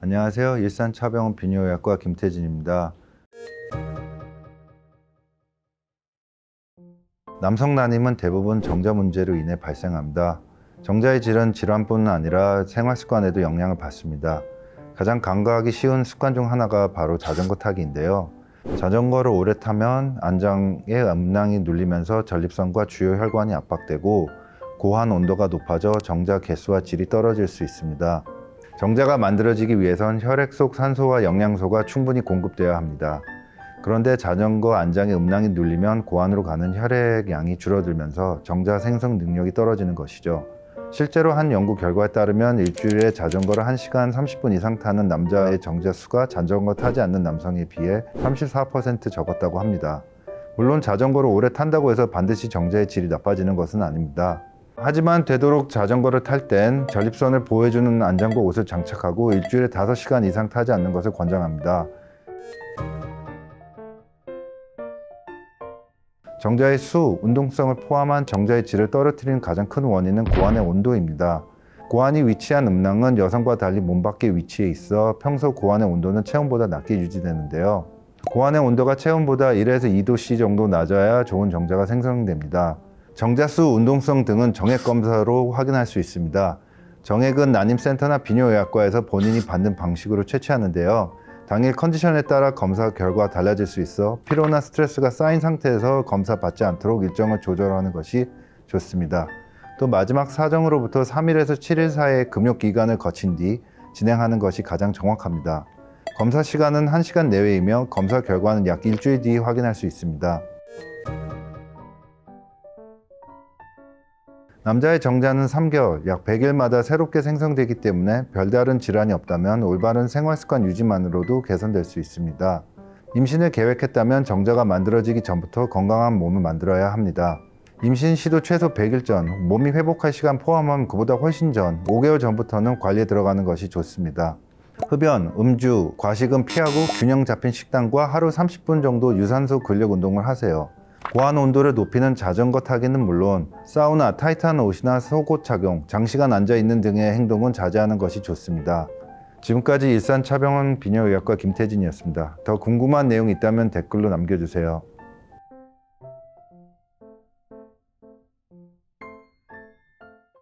안녕하세요. 일산차병원 비뇨의학과 김태진입니다. 남성 난임은 대부분 정자 문제로 인해 발생합니다. 정자의 질은 질환뿐 아니라 생활 습관에도 영향을 받습니다. 가장 간과하기 쉬운 습관 중 하나가 바로 자전거 타기인데요. 자전거를 오래 타면 안장의 음낭이 눌리면서 전립선과 주요 혈관이 압박되고 고환 온도가 높아져 정자 개수와 질이 떨어질 수 있습니다. 정자가 만들어지기 위해선 혈액 속 산소와 영양소가 충분히 공급되어야 합니다. 그런데 자전거 안장의 음낭이 눌리면 고안으로 가는 혈액 양이 줄어들면서 정자 생성 능력이 떨어지는 것이죠. 실제로 한 연구 결과에 따르면 일주일에 자전거를 1시간 30분 이상 타는 남자의 정자 수가 자전거 타지 않는 남성에 비해 34% 적었다고 합니다. 물론 자전거를 오래 탄다고 해서 반드시 정자의 질이 나빠지는 것은 아닙니다. 하지만 되도록 자전거를 탈 땐 전립선을 보호해주는 안장과 옷을 장착하고 일주일에 5시간 이상 타지 않는 것을 권장합니다. 정자의 수, 운동성을 포함한 정자의 질을 떨어뜨리는 가장 큰 원인은 고환의 온도입니다. 고환이 위치한 음낭은 여성과 달리 몸 밖에 위치해 있어 평소 고환의 온도는 체온보다 낮게 유지되는데요. 고환의 온도가 체온보다 1에서 2도씨 정도 낮아야 좋은 정자가 생성됩니다. 정자수, 운동성 등은 정액 검사로 확인할 수 있습니다. 정액은 난임센터나 비뇨의학과에서 본인이 받는 방식으로 채취하는데요. 당일 컨디션에 따라 검사 결과가 달라질 수 있어 피로나 스트레스가 쌓인 상태에서 검사 받지 않도록 일정을 조절하는 것이 좋습니다. 또 마지막 사정으로부터 3일에서 7일 사이의 금욕 기간을 거친 뒤 진행하는 것이 가장 정확합니다. 검사 시간은 1시간 내외이며 검사 결과는 약 일주일 뒤 확인할 수 있습니다. 남자의 정자는 3개월, 약 100일마다 새롭게 생성되기 때문에 별다른 질환이 없다면 올바른 생활 습관 유지만으로도 개선될 수 있습니다. 임신을 계획했다면 정자가 만들어지기 전부터 건강한 몸을 만들어야 합니다. 임신 시도 최소 100일 전, 몸이 회복할 시간 포함하면 그보다 훨씬 전, 5개월 전부터는 관리에 들어가는 것이 좋습니다. 흡연, 음주, 과식은 피하고 균형 잡힌 식단과 하루 30분 정도 유산소 근력 운동을 하세요. 고환 온도를 높이는 자전거 타기는 물론 사우나, 타이트한 옷이나 속옷 착용, 장시간 앉아 있는 등의 행동은 자제하는 것이 좋습니다. 지금까지 일산 차병원 비뇨의학과 김태진이었습니다. 더 궁금한 내용이 있다면 댓글로 남겨주세요.